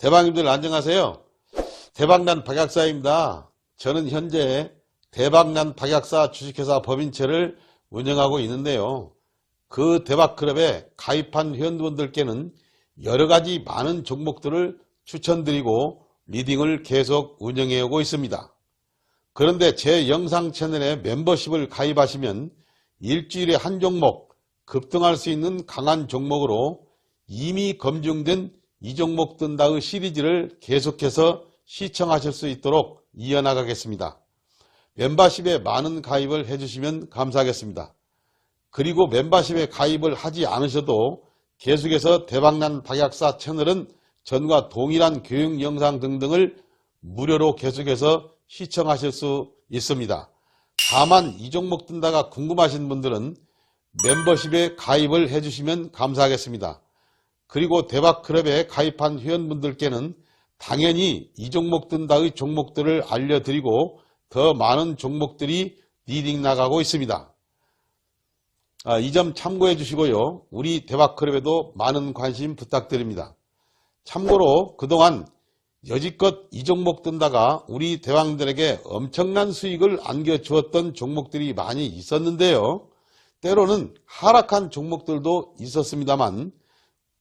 대방님들 안녕하세요. 대박난 박약사입니다. 저는 현재 대박난 박약사 주식회사 법인체를 운영하고 있는데요. 그 대박클럽에 가입한 회원분들께는 여러 가지 많은 종목들을 추천드리고 리딩을 계속 운영해 오고 있습니다. 그런데 제 영상 채널에 멤버십을 가입하시면 일주일에 한 종목 급등할 수 있는 강한 종목으로 이미 검증된 이 종목 뜬다의 시리즈를 계속해서 시청하실 수 있도록 이어나가겠습니다. 멤버십에 많은 가입을 해주시면 감사하겠습니다. 그리고 멤버십에 가입을 하지 않으셔도 계속해서 대박난 박약사 채널은 전과 동일한 교육 영상 등등을 무료로 계속해서 시청하실 수 있습니다. 다만 이 종목 뜬다가 궁금하신 분들은 멤버십에 가입을 해주시면 감사하겠습니다. 그리고 대박클럽에 가입한 회원분들께는 당연히 이 종목 뜬다의 종목들을 알려드리고 더 많은 종목들이 리딩 나가고 있습니다. 아, 이 점 참고해 주시고요. 우리 대박클럽에도 많은 관심 부탁드립니다. 참고로 그동안 여지껏 이 종목 뜬다가 우리 대왕들에게 엄청난 수익을 안겨주었던 종목들이 많이 있었는데요. 때로는 하락한 종목들도 있었습니다만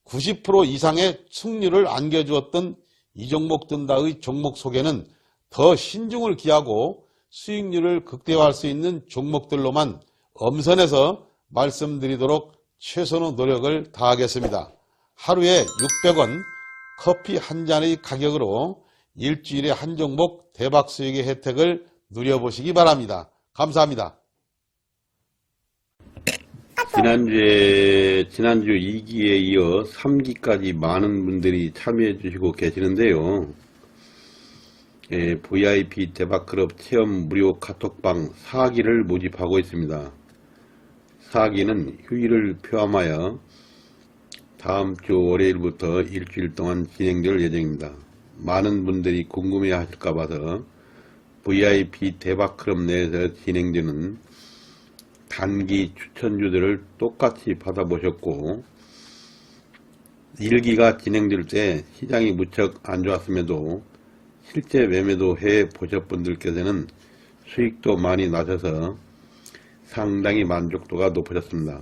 90% 이상의 승률을 안겨주었던 이 종목 뜬다의 종목 속에는 더 신중을 기하고 수익률을 극대화할 수 있는 종목들로만 엄선해서 말씀드리도록 최선의 노력을 다하겠습니다. 하루에 600원 커피 한 잔의 가격으로 일주일에 한 종목 대박 수익의 혜택을 누려보시기 바랍니다. 감사합니다. 지난주에, 지난주 2기에 이어 3기까지 많은 분들이 참여해 주시고 계시는데요. 예, VIP 대박클럽 체험 무료 카톡방 4기를 모집하고 있습니다. 4기는 휴일을 포함하여 다음 주 월요일부터 일주일 동안 진행될 예정입니다. 많은 분들이 궁금해 하실까 봐서 VIP 대박클럽 내에서 진행되는 단기 추천주들을 똑같이 받아보셨고 1기가 진행될 때 시장이 무척 안 좋았음에도 실제 매매도 해 보셨 분들께서는 수익도 많이 나셔서 상당히 만족도가 높아졌습니다.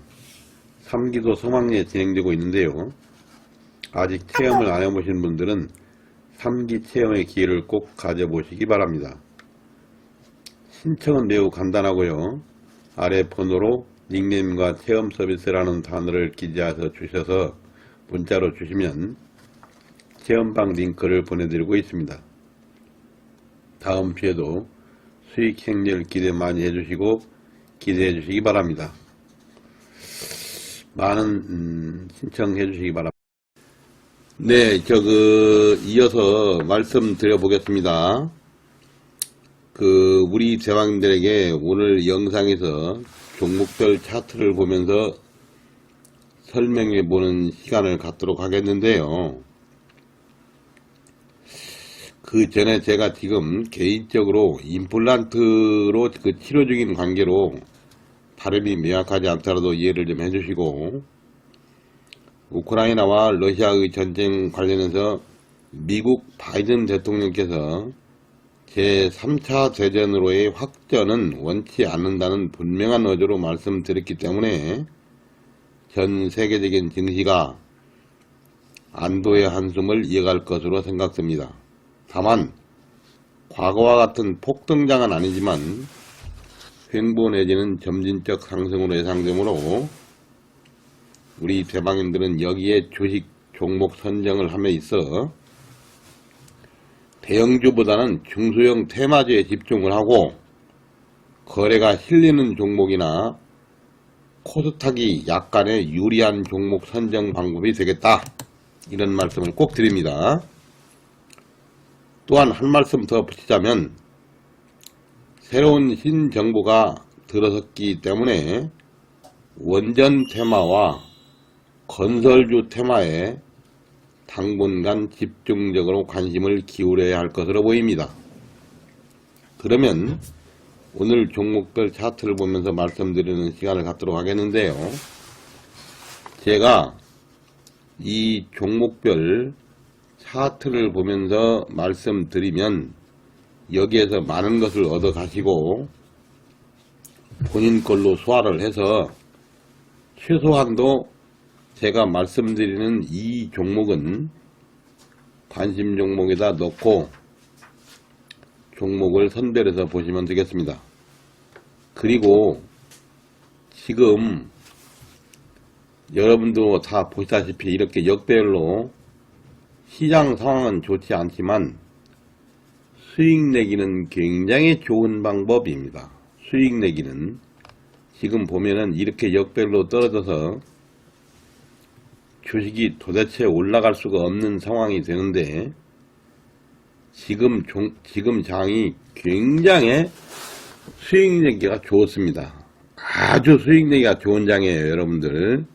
3기도 성황리에 진행되고 있는데요. 아직 체험을 안 해보신 분들은 3기 체험의 기회를 꼭 가져보시기 바랍니다. 신청은 매우 간단하고요. 아래 번호로 닉네임과 체험 서비스라는 단어를 기재해서 주셔서 문자로 주시면 체험방 링크를 보내드리고 있습니다. 다음 주에도 수익 행렬 기대 많이 해주시고 기대해 주시기 바랍니다. 많은 음, 신청해 주시기 바랍니다. 네, 저 그 이어서 말씀드려 보겠습니다. 그 우리 대왕들에게 오늘 영상에서 종목별 차트를 보면서 설명해 보는 시간을 갖도록 하겠는데요. 그 전에 제가 지금 개인적으로 임플란트로 그 치료 중인 관계로 발음이 명확하지 않더라도 이해를 좀 해주시고 우크라이나와 러시아의 전쟁 관련해서 미국 바이든 대통령께서 제3차 대전으로의 확전은 원치 않는다는 분명한 어조로 말씀드렸기 때문에 전 세계적인 증시가 안도의 한숨을 이어갈 것으로 생각됩니다. 다만 과거와 같은 폭등장은 아니지만 횡보 내지는 점진적 상승으로 예상되므로 우리 대방인들은 여기에 주식 종목 선정을 함에 있어 대형주보다는 중소형 테마주에 집중을 하고 거래가 실리는 종목이나 코스닥이 약간의 유리한 종목 선정 방법이 되겠다. 이런 말씀을 꼭 드립니다. 또한 한 말씀 더 붙이자면 새로운 신정부가 들어섰기 때문에 원전 테마와 건설주 테마에 당분간 집중적으로 관심을 기울여야 할 것으로 보입니다. 그러면 오늘 종목별 차트를 보면서 말씀드리는 시간을 갖도록 하겠는데요. 제가 이 종목별 차트를 보면서 말씀드리면 여기에서 많은 것을 얻어 가시고 본인 걸로 소화를 해서 최소한도 제가 말씀드리는 이 종목은 관심 종목에다 넣고 종목을 선별해서 보시면 되겠습니다. 그리고 지금 여러분도 다 보시다시피 이렇게 역배열로 시장 상황은 좋지 않지만 수익 내기는 굉장히 좋은 방법입니다. 수익 내기는 지금 보면은 이렇게 역별로 떨어져서 주식이 도대체 올라갈 수가 없는 상황이 되는데 지금 종, 지금 장이 굉장히 수익 내기가 좋습니다. 아주 수익 내기가 좋은 장이에요, 여러분들.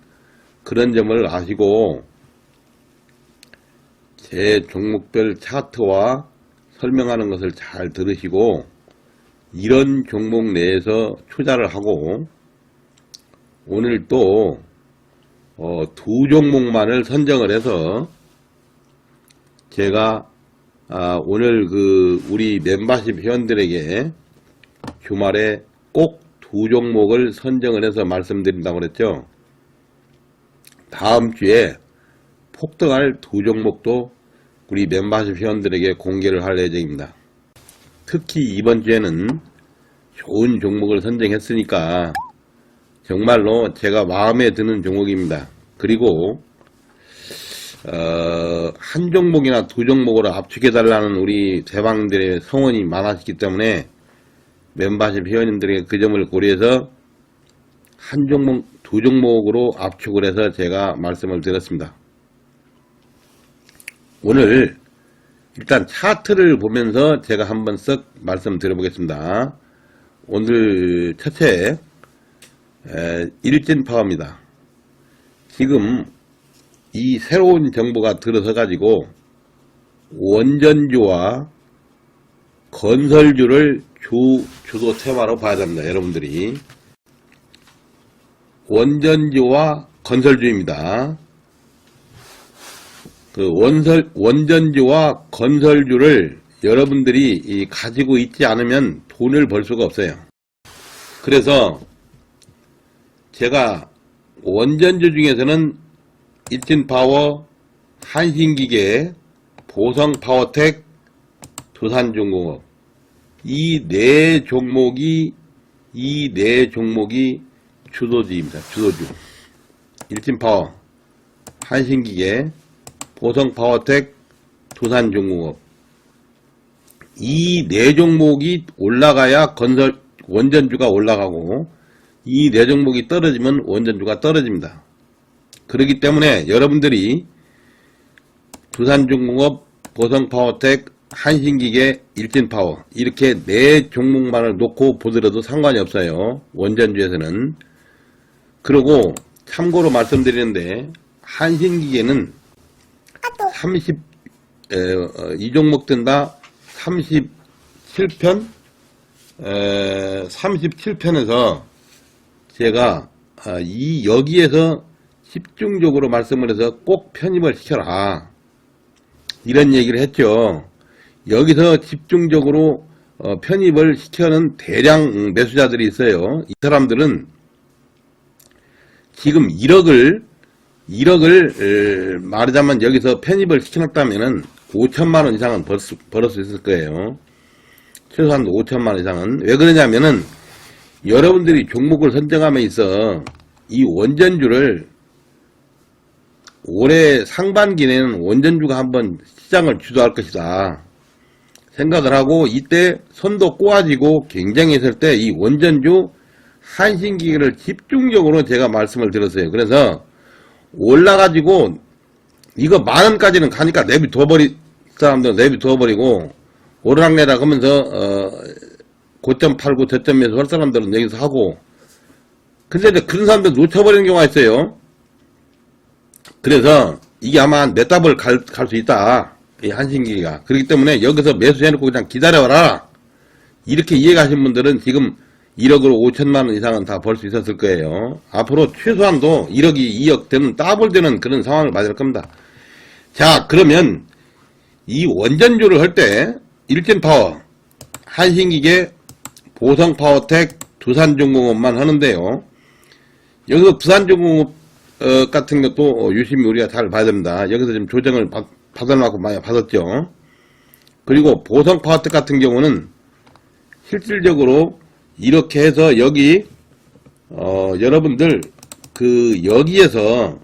그런 점을 아시고 제 종목별 차트와 설명하는 것을 잘 들으시고 이런 종목 내에서 투자를 하고 오늘 또 어, 두 종목만을 선정을 해서 제가 아, 오늘 그 우리 멤버십 회원들에게 주말에 꼭 두 종목을 선정을 해서 말씀드린다고 그랬죠. 다음 주에 폭등할 두 종목도 우리 멤버십 회원들에게 공개를 할 예정입니다. 특히 이번 주에는 좋은 종목을 선정했으니까 정말로 제가 마음에 드는 종목입니다. 그리고 어, 한 종목이나 두 종목으로 압축해달라는 우리 대방들의 성원이 많아지기 때문에 멤버십 회원님들에게 그 점을 고려해서 한 종목, 두 종목으로 압축을 해서 제가 말씀을 드렸습니다. 오늘 일단 차트를 보면서 제가 한번 쓱 말씀드려보겠습니다. 오늘 첫째 에, 일진파워입니다. 지금 이 새로운 정보가 들어서 가지고 원전주와 건설주를 주 주도 테마로 봐야 됩니다. 여러분들이 원전주와 건설주입니다. 그 원설 원전주와 건설주를 여러분들이 이 가지고 있지 않으면 돈을 벌 수가 없어요. 그래서 제가 원전주 중에서는 일진파워, 한신기계, 보성파워텍, 두산중공업 이 네 종목이 이 네 종목이 주도주입니다. 주도주. 일진파워, 한신기계, 보성파워텍, 두산중공업 이 네 종목이 올라가야 건설 원전주가 올라가고 이네 종목이 떨어지면 원전주가 떨어집니다. 그렇기 때문에 여러분들이 두산중공업, 보성파워텍, 한신기계, 일진파워 이렇게 네 종목만을 놓고 보더라도 상관이 없어요. 원전주에서는. 그리고 참고로 말씀드리는데 한신기계는 30, 에, 어, 이 종목들 다 37편, 에, 37편에서 제가 아, 이 여기에서 집중적으로 말씀을 해서 꼭 편입을 시켜라. 이런 얘기를 했죠. 여기서 집중적으로 어, 편입을 시켜는 대량 매수자들이 있어요. 이 사람들은 지금 1억을 1억을 말하자면 여기서 편입을 시켜놨다면은 5천만 원 이상은 벌 수, 벌을 수 있을 거예요. 최소한 5천만 원 이상은 왜 그러냐면은 여러분들이 종목을 선정함에 있어 이 원전주를 올해 상반기에는 원전주가 한번 시장을 주도할 것이다. 생각을 하고 이때 손도 꼬아지고 경쟁했을 때 이 원전주 한신기계를 집중적으로 제가 말씀을 드렸어요. 그래서 올라가지고 이거 만 원까지는 가니까 내비 둬버리 사람들 내비 둬버리고 오르락내락 하면서 어, 고점 팔고 저점 매수 할 사람들은 여기서 하고 근데 이제 그런 사람들 놓쳐버리는 경우가 있어요. 그래서 이게 아마 몇 답을 갈 수 있다. 이 한신기가. 그렇기 때문에 여기서 매수해놓고 그냥 기다려라. 이렇게 이해가신 분들은 지금 1억으로 5천만 원 이상은 다 벌 수 있었을 거예요. 앞으로 최소한도 1억이 2억 되는 따블 되는 그런 상황을 맞을 겁니다. 자, 그러면 이 원전주를 할 때 일진파워, 한신기계, 보성파워텍, 두산중공업만 하는데요. 여기서 부산중공업 어, 같은 것도 어, 유심히 우리가 잘 봐야 됩니다. 여기서 지금 조정을 받, 받아놓고 많이 받았죠. 그리고 보성파워텍 같은 경우는 실질적으로 이렇게 해서 여기 어, 여러분들 그 여기에서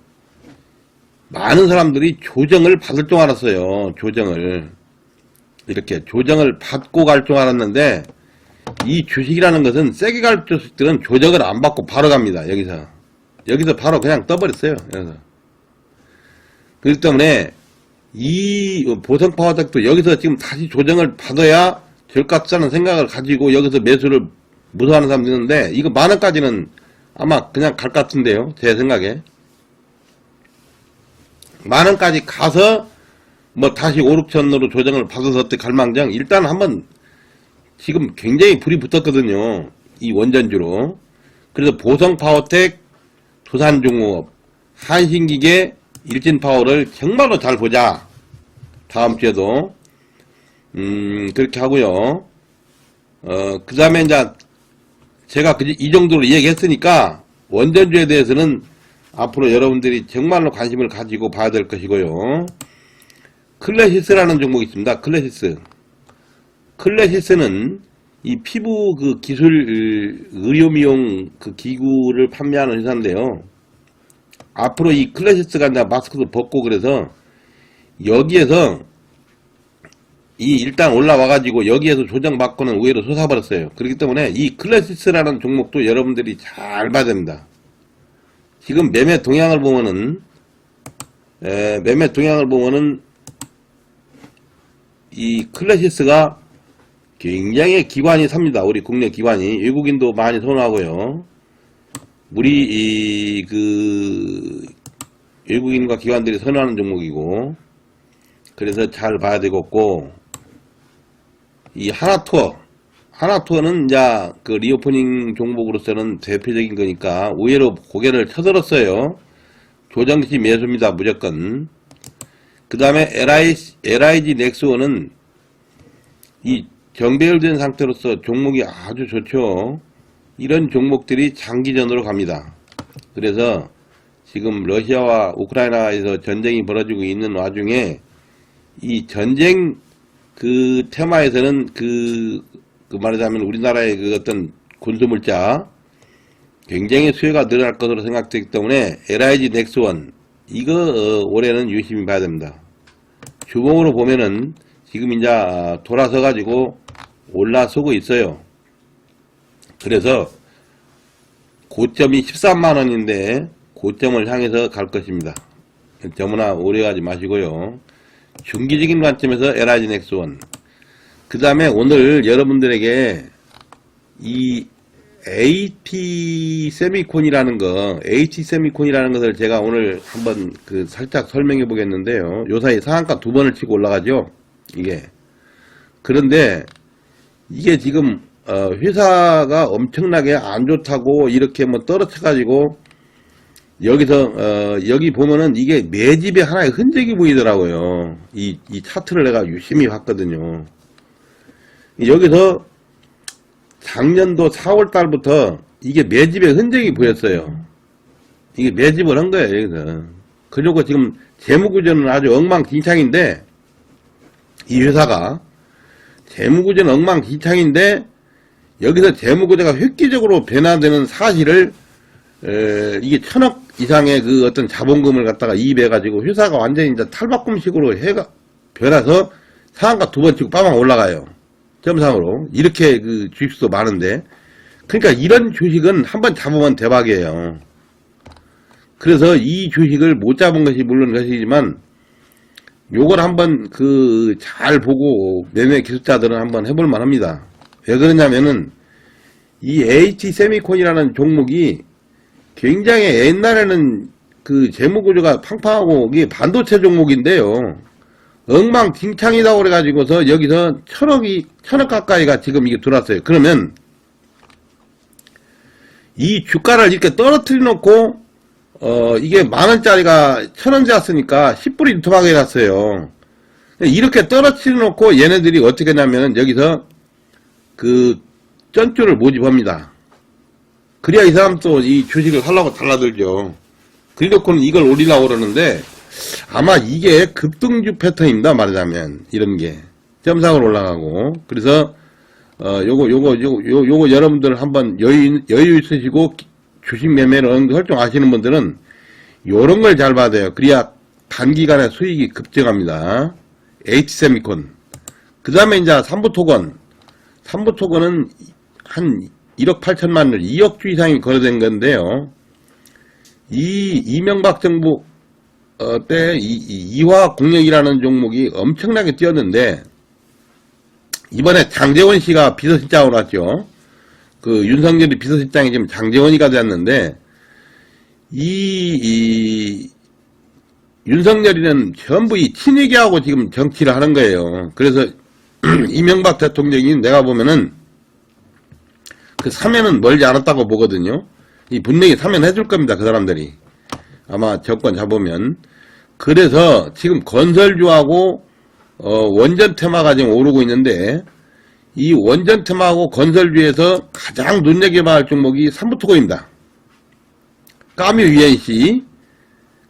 많은 사람들이 조정을 받을 줄 알았어요. 조정을 이렇게 조정을 받고 갈 줄 알았는데 이 주식이라는 것은 세게 갈 주식들은 조정을 안 받고 바로 갑니다. 여기서 여기서 바로 그냥 떠버렸어요. 여기서 그렇기 때문에 이 보성 파워텍도 여기서 지금 다시 조정을 받아야 될 것 같다는 생각을 가지고 여기서 매수를 무서워하는 사람도 있는데 이거 만 원까지는 아마 그냥 갈 것 같은데요. 제 생각에 만 원까지 가서 뭐 다시 5, 6천으로 조정을 받아서 어때 갈망정 일단 한번 지금 굉장히 불이 붙었거든요. 이 원전주로. 그래서 보성파워텍, 두산중공업, 한신기계, 일진파워를 정말로 잘 보자. 다음 주에도. 음, 그렇게 하고요. 어, 그 다음에 이제 제가 그- 이 정도로 얘기했으니까 원전주에 대해서는 앞으로 여러분들이 정말로 관심을 가지고 봐야 될 것이고요. 클래시스라는 종목이 있습니다. 클래시스. 클래시스는 이 피부 그 기술 의료 미용 그 기구를 판매하는 회사인데요. 앞으로 이 클래시스가 이제 마스크도 벗고 그래서 여기에서 이 일단 올라와가지고 여기에서 조정받고는 의외로 솟아버렸어요. 그렇기 때문에 이 클래시스라는 종목도 여러분들이 잘 봐야 됩니다. 지금 매매 동향을 보면은 에, 매매 동향을 보면은 이 클래시스가 굉장히 기관이 삽니다. 우리 국내 기관이 외국인도 많이 선호하고요. 우리 이 그 외국인과 기관들이 선호하는 종목이고 그래서 잘 봐야 되겠고 이 하나투어 하나투어는 이제 그 리오프닝 종목으로서는 대표적인 거니까 의외로 고개를 쳐들었어요. 조정시 매수입니다. 무조건. 그 다음에 LIG 넥스원은 이 정배열된 상태로서 종목이 아주 좋죠. 이런 종목들이 장기전으로 갑니다. 그래서 지금 러시아와 우크라이나에서 전쟁이 벌어지고 있는 와중에 이 전쟁 그 테마에서는 그, 그 말하자면 우리나라의 그 어떤 군수물자 굉장히 수요가 늘어날 것으로 생각되기 때문에 LIG 넥스원 이거 어, 올해는 유심히 봐야 됩니다. 주봉으로 보면은 지금 이제 아, 돌아서 가지고 올라서고 있어요. 그래서 고점이 13만 원인데 고점을 향해서 갈 것입니다. 너무나 오래 가지 마시고요. 중기적인 관점에서 LIG 넥스원 그 다음에 오늘 여러분들에게 이 AT 세미콘이라는 거, AT 세미콘이라는 것을 제가 오늘 한번 그 살짝 설명해 보겠는데요. 요 사이 상한가 두 번을 치고 올라가죠. 이게. 그런데 이게 지금 어, 회사가 엄청나게 안 좋다고 이렇게 뭐 떨어져 가지고 여기서 어, 여기 보면은 이게 매집의 하나의 흔적이 보이더라고요. 이, 이 차트를 내가 유심히 봤거든요. 여기서 작년도 4월 달부터 이게 매집의 흔적이 보였어요. 이게 매집을 한 거예요, 여기서. 그리고 지금 재무구조는 아주 엉망진창인데, 이 회사가, 재무구조는 엉망진창인데, 여기서 재무구조가 획기적으로 변화되는 사실을, 에, 이게 천억 이상의 그 어떤 자본금을 갖다가 이입해가지고 회사가 완전히 이제 탈바꿈식으로 해가, 변해서 상한가 두 번 치고 빠방 올라가요. 점상으로 이렇게 그 주식수도 많은데 그러니까 이런 주식은 한번 잡으면 대박이에요. 그래서 이 주식을 못 잡은 것이 물론 것이지만 요걸 한번 그 잘 보고 매매 기술자들은 한번 해볼 만합니다. 왜 그러냐면은 이 H 세미콘이라는 종목이 굉장히 옛날에는 그 재무구조가 팡팡하고 이게 반도체 종목인데요. 엉망진창이다 그래가지고서 여기서 천억이 천억 가까이가 지금 이게 들어왔어요. 그러면 이 주가를 이렇게 떨어뜨려 놓고 어 이게 만 원짜리가 천 원짜리였으니까 10불이 유통하게 해놨어요. 이렇게 떨어뜨려 놓고 얘네들이 어떻게 하냐면은 여기서 그 쩐줄을 모집합니다. 그래야 이 사람 또 이 주식을 하려고 달라들죠. 그래놓고는 이걸 올리려고 그러는데 아마 이게 급등주 패턴입니다. 말하자면 이런 게 점상으로 올라가고 그래서 어 요거 요거 요거 요- 요거 여러분들 한번 여유 여유 있으시고 주식 매매를 어느 정도 설정하시는 분들은 요런 걸잘 돼요. 그래야 단기간에 수익이 급증합니다. H세미콘. 그 다음에 이제 삼부토건. 삼부토건은 한 1억 8천만 원, 2억 주 이상이 거래된 건데요. 이 이명박 정부 어, 때 이, 이 이화 공력이라는 종목이 엄청나게 뛰었는데 이번에 장재원 씨가 비서실장으로 왔죠. 그 윤석열이 비서실장이 지금 장재원이가 됐는데 이, 이 윤석열이는 전부 이 친이계하고 지금 정치를 하는 거예요. 그래서 이명박 대통령이 내가 보면은 그 사면은 멀지 않았다고 보거든요. 이 분명히 사면해줄 겁니다. 그 사람들이 아마 정권 잡으면 그래서 지금 건설주하고 어, 원전 테마가 지금 오르고 있는데 이 원전 테마하고 건설주에서 가장 눈여겨봐야 할 종목이 삼부토고입니다. 까뮤 UNC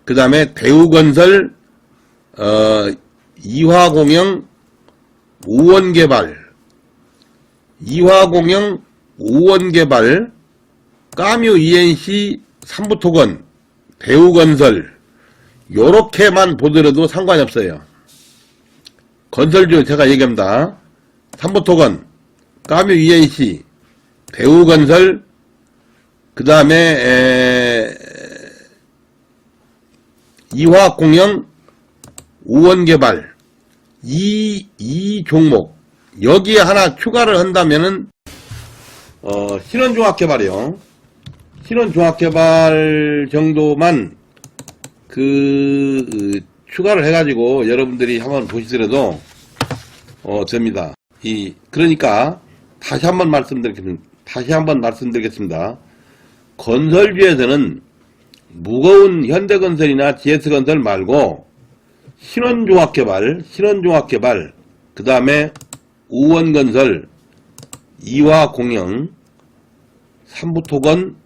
그 다음에 대우건설 어, 이화공영 우원개발 이화공영 우원개발 까뮤 ENC 삼부토건 대우건설 요렇게만 보더라도 상관이 없어요. 건설주 제가 얘기합니다. 삼부토건 까뮤 ENC 대우건설 그 다음에 이화공영 우원개발 이, 이 종목 여기에 하나 추가를 한다면은 어, 신원종합개발이요. 신원종합개발 정도만 그, 그 추가를 해가지고 여러분들이 한번 보시더라도 어, 됩니다. 이 그러니까 다시 한번 말씀드리겠습니다. 다시 한번 말씀드리겠습니다. 건설주에서는 무거운 현대건설이나 GS건설 말고 신원종합개발, 신원종합개발, 그 다음에 우원건설, 이화공영, 삼부토건,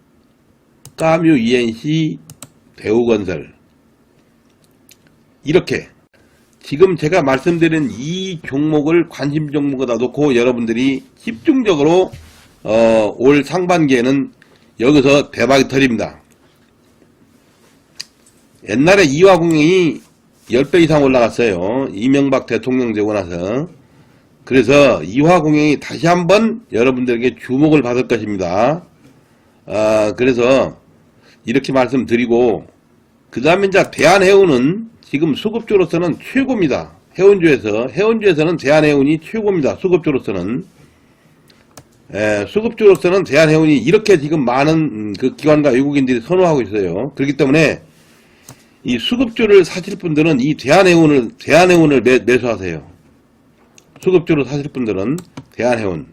까뮤 ENC, 대우건설 이렇게 지금 제가 말씀드린 이 종목을 관심 종목에다 놓고 여러분들이 집중적으로 어, 올 상반기에는 여기서 대박이 터집니다. 옛날에 이화공영이 10배 이상 올라갔어요. 이명박 대통령 되고 나서. 그래서 이화공영이 다시 한번 여러분들에게 주목을 받을 것입니다. 아, 그래서 이렇게 말씀드리고, 그 다음에 이제 대한해운은 지금 수급주로서는 최고입니다. 해운주에서, 해운주에서는 대한해운이 최고입니다. 수급주로서는. 에, 수급주로서는 대한해운이 이렇게 지금 많은 음, 그 기관과 외국인들이 선호하고 있어요. 그렇기 때문에 이 수급주를 사실 분들은 이 대한해운을 대한해운을 매, 매수하세요. 수급주를 사실 분들은 대한해운.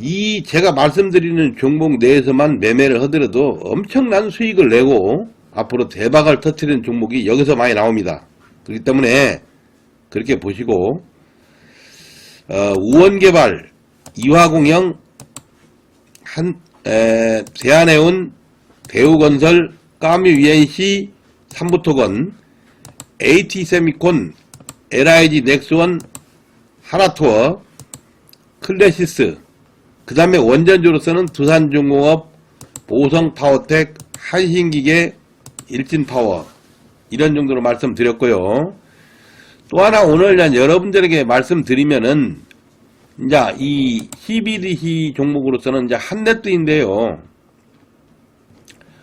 이 제가 말씀드리는 종목 내에서만 매매를 하더라도 엄청난 수익을 내고 앞으로 대박을 터트리는 종목이 여기서 많이 나옵니다. 그렇기 때문에 그렇게 보시고 어, 우원개발, 이화공영, 한 에, 대한해운, 대우건설, UNC, 삼부토건, AT세미콘, LIG 넥스원, 하나투어, 클래시스, 그 다음에 원전주로서는 두산중공업, 보성파워텍, 한신기계, 일진파워 이런 정도로 말씀드렸고요. 또 하나 오늘 난 여러분들에게 말씀드리면은 이제 이 CBDC 종목으로서는 이제 한네트인데요.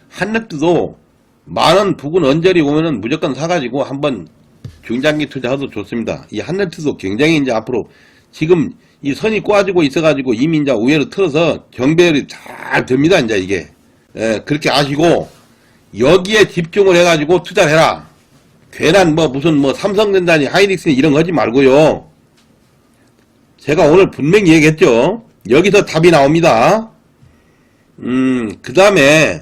한네트도 만원 부근 언저리 오면은 무조건 사가지고 한번 중장기 투자해도 좋습니다. 이 한네트도 굉장히 이제 앞으로 지금 이 선이 꼬아지고 있어가지고 이미 이제 우회로 틀어서 경배열이 잘 됩니다. 이제 이게 예, 그렇게 아시고 여기에 집중을 해가지고 투자를 해라. 괜한 뭐 무슨 뭐 삼성전자니 하이닉스니 이런 거 하지 말고요. 제가 오늘 분명히 얘기했죠. 여기서 답이 나옵니다. 음, 그 다음에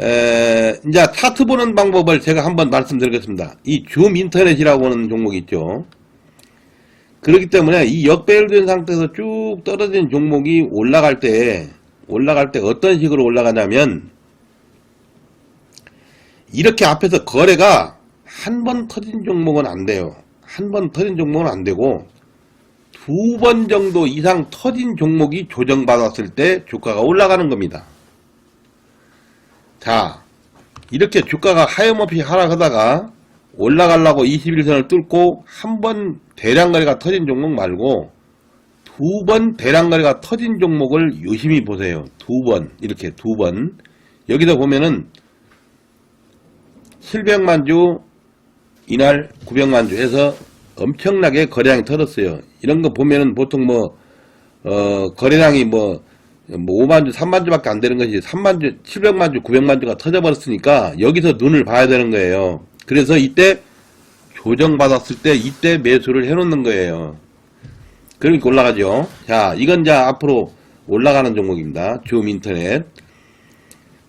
에, 이제 차트 보는 방법을 제가 한번 말씀드리겠습니다. 이 줌 인터넷이라고 하는 종목이 있죠. 그렇기 때문에 이 역배열된 상태에서 쭉 떨어진 종목이 올라갈 때, 올라갈 때 어떤 식으로 올라가냐면, 이렇게 앞에서 거래가 한 번 터진 종목은 안 돼요. 한 번 터진 종목은 안 되고, 두 번 정도 이상 터진 종목이 조정받았을 때 주가가 올라가는 겁니다. 자, 이렇게 주가가 하염없이 하락하다가 올라가려고 21선을 뚫고 한 번 대량거래가 터진 종목 말고 두 번 대량거래가 터진 종목을 유심히 보세요. 두 번, 이렇게 두 번. 여기서 보면은 700만 주, 이날 900만 주 해서 엄청나게 거래량이 터졌어요. 이런 거 보면은 보통 뭐, 어, 거래량이 뭐, 뭐 5만 주, 3만 주밖에 안 되는 것이 3만 주, 700만 주, 900만 주가 터져버렸으니까 여기서 눈을 봐야 되는 거예요. 그래서 이때 조정받았을 때 이때 매수를 해놓는 거예요. 그러니까 올라가죠. 자, 이건 자 앞으로 올라가는 종목입니다. 줌 인터넷.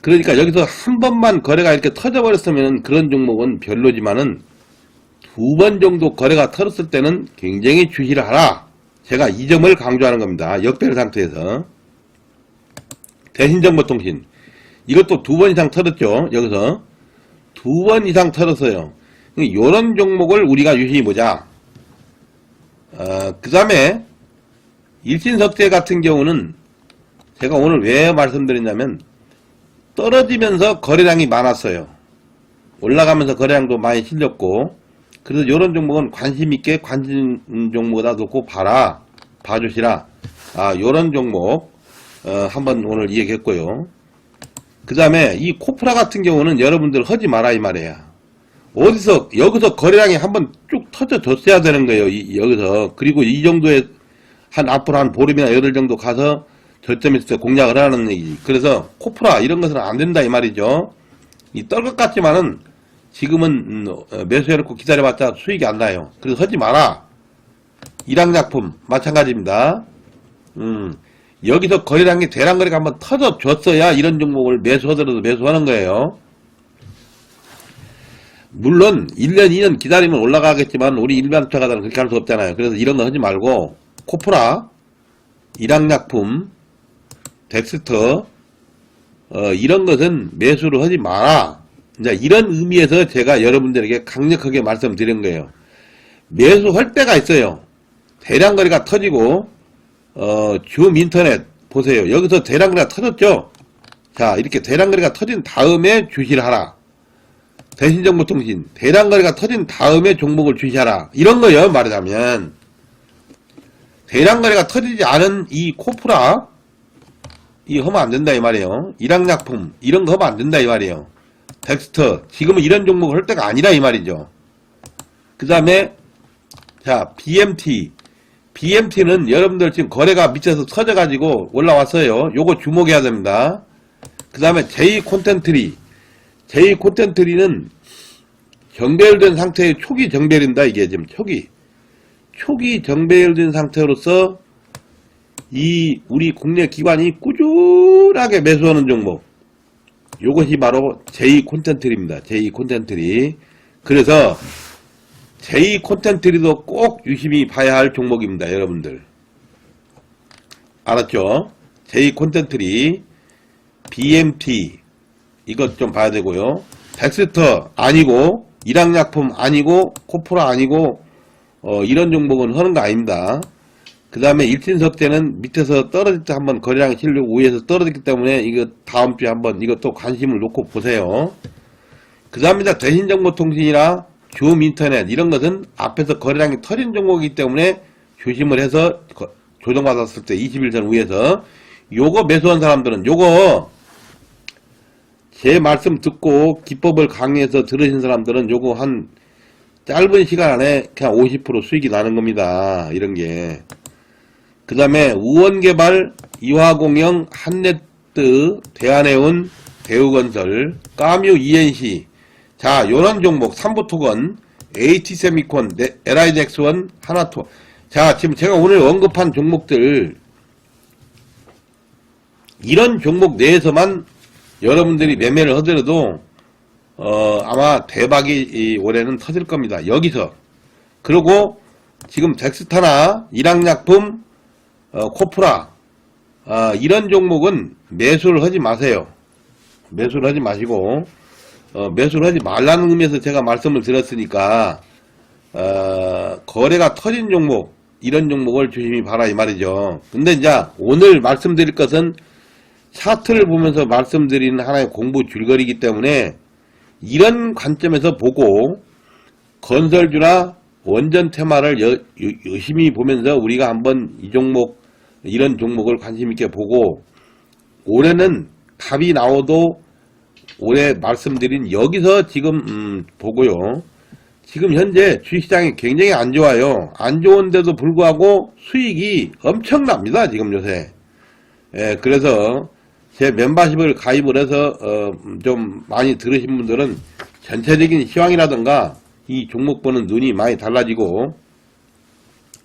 그러니까 여기서 한 번만 거래가 이렇게 터져버렸으면 그런 종목은 별로지만은 두 번 정도 거래가 터졌을 때는 굉장히 주시를 하라. 제가 이 점을 강조하는 겁니다. 역배열 상태에서. 대신정보통신. 이것도 두 번 이상 터졌죠. 여기서. 두 번 이상 터졌어요. 이런 종목을 우리가 유심히 보자. 어, 그 다음에 일신석재 같은 경우는 제가 오늘 왜 말씀드렸냐면 떨어지면서 거래량이 많았어요. 올라가면서 거래량도 많이 실렸고 그래서 이런 종목은 관심 있게 관심 종목에다 놓고 봐라 봐주시라 아 요런 종목 어, 한번 오늘 이야기했고요. 그 다음에 이 코프라 같은 경우는 여러분들 하지 마라 이 말이야. 어디서 여기서 거래량이 한번 쭉 터져줬어야 되는 거예요. 이- 여기서 그리고 이 정도의 한 앞으로 한 보름이나 열흘 정도 가서 저점에서 공략을 하는 얘기. 그래서 코프라 이런 것은 안 된다 이 말이죠. 이 떨것 같지만은 지금은 음, 어, 매수해놓고 기다려봤자 수익이 안 나요. 그래서 하지 마라. 일항약품 마찬가지입니다. 음, 여기서 거래량이 대량 거래가 한번 터져줬어야 이런 종목을 매수하더라도 매수하는 거예요. 물론 1년 2년 기다리면 올라가겠지만 우리 일반 투자가들은 그렇게 할 수 없잖아요. 그래서 이런 거 하지 말고 코프라, 일항약품, 덱스터 어, 이런 것은 매수를 하지 마라. 이제 이런 의미에서 제가 여러분들에게 강력하게 말씀드린 거예요. 매수할 때가 있어요. 대량 거래가 터지고 어, 줌 인터넷 보세요. 여기서 대량 거래가 터졌죠. 자 이렇게 대량 거래가 터진 다음에 주시를 하라. 대신정보통신 대량 거래가 터진 다음에 종목을 주시하라. 이런 거예요. 말하자면 대량 거래가 터지지 않은 이 코프라 이 하면 안 된다 이 말이에요. 일항약품 이런 거 하면 안 된다 이 말이에요. 덱스터 지금은 이런 종목을 할 때가 아니라 이 말이죠. 그 다음에 자 BMT BMT는 여러분들 지금 거래가 밑에서 터져가지고 올라왔어요. 요거 주목해야 됩니다. 그 다음에 J 콘텐트리 J 콘텐트리는 정배열된 상태의 초기 정배열입니다. 이게 지금 초기 초기 정배열된 상태로서 이 우리 국내 기관이 꾸준하게 매수하는 종목 요것이 바로 j 콘텐트리입니다. j 콘텐트리 그래서 j 콘텐트리도 꼭 유심히 봐야 할 종목입니다. 여러분들 알았죠? j 콘텐트리 BMT 이것 좀 봐야 되고요. 덱스터 아니고 일항약품 아니고 코프라 아니고 어, 이런 종목은 하는 거 아닙니다. 그 다음에 일진석재는 밑에서 떨어질 때 한번 거래량이 실리고 위에서 떨어졌기 때문에 이거 다음 주에 한번 이것도 관심을 놓고 보세요. 그 다음에 대신정보통신이나 줌 인터넷 이런 것은 앞에서 거래량이 터진 종목이기 때문에 조심을 해서 거- 조정받았을 때 21선 위에서 요거 매수한 사람들은 요거 제 말씀 듣고 기법을 강의해서 들으신 사람들은 요거 한 짧은 시간 안에 그냥 50% 수익이 나는 겁니다. 이런 게. 그 다음에 우원개발, 이화공영, 한네트, 대한해운, 대우건설, 까뮤 ENC. 자, 요런 종목, 삼부토건, HT세미콘, LI잭스원, 하나토. 자, 지금 제가 오늘 언급한 종목들, 이런 종목 내에서만 여러분들이 매매를 하더라도 어, 아마 대박이 이 올해는 터질 겁니다. 여기서. 그리고 지금 덱스타나 일항약품, 어, 코프라 아, 이런 종목은 매수를 하지 마세요. 매수를 하지 마시고 어, 매수를 하지 말라는 의미에서 제가 말씀을 드렸으니까 어, 거래가 터진 종목 이런 종목을 조심히 봐라 이 말이죠. 근데 이제 오늘 말씀드릴 것은 차트를 보면서 말씀드리는 하나의 공부 줄거리이기 때문에 이런 관점에서 보고 건설주나 원전 테마를 여- 여- 열심히 보면서 우리가 한번 이 종목 이런 종목을 관심 있게 보고 올해는 답이 나오도 올해 말씀드린 여기서 지금 음, 보고요. 지금 현재 주식시장이 굉장히 안 좋아요. 안 좋은데도 불구하고 수익이 엄청납니다. 지금 요새. 예, 그래서 제 멤버십을 가입을 해서 어, 좀 많이 들으신 분들은 전체적인 시황이라든가 이 종목 보는 눈이 많이 달라지고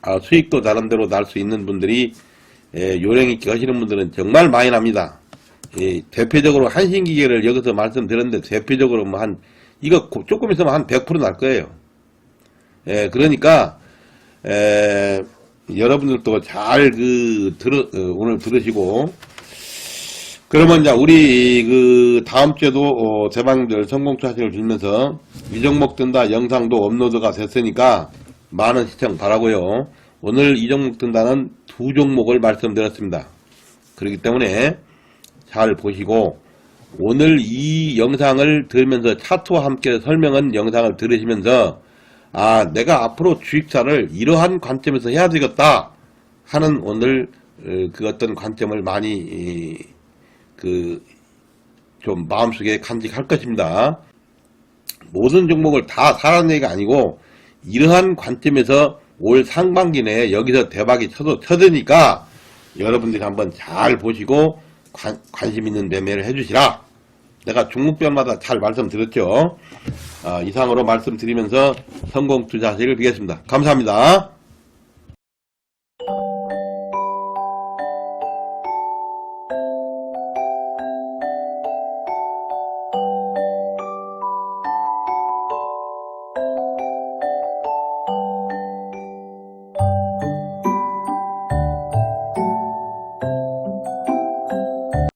아, 수익도 나름대로 날 수 있는 분들이 예, 요령 있게 하시는 분들은 정말 많이 납니다. 예, 대표적으로 한신기계를 여기서 말씀드렸는데 대표적으로 뭐 한 이거 고- 조금 있으면 한 100%날 거예요. 예, 그러니까 에, 여러분들도 잘 그 들어 어, 오늘 들으시고 그러면 이제 우리 그 다음 주에도 어, 대방들 성공 차식을 들면서 이 종목 뜬다 영상도 업로드가 됐으니까 많은 시청 바라고요. 오늘 이 종목 뜬다는 두 종목을 말씀드렸습니다. 그렇기 때문에 잘 보시고 오늘 이 영상을 들으면서 차트와 함께 설명한 영상을 들으시면서 아 내가 앞으로 주식사를 이러한 관점에서 해야 되겠다 하는 오늘 어, 그 어떤 관점을 많이 이, 그 좀 마음속에 간직할 것입니다. 모든 종목을 다 사라는 얘기가 아니고 이러한 관점에서 올 상반기 내에 여기서 대박이 쳐도 쳐드니까 여러분들이 한번 잘 보시고 관, 심 있는 매매를 해주시라. 내가 종목별마다 잘 말씀드렸죠. 아, 이상으로 말씀드리면서 성공 투자하시길 비겠습니다. 감사합니다.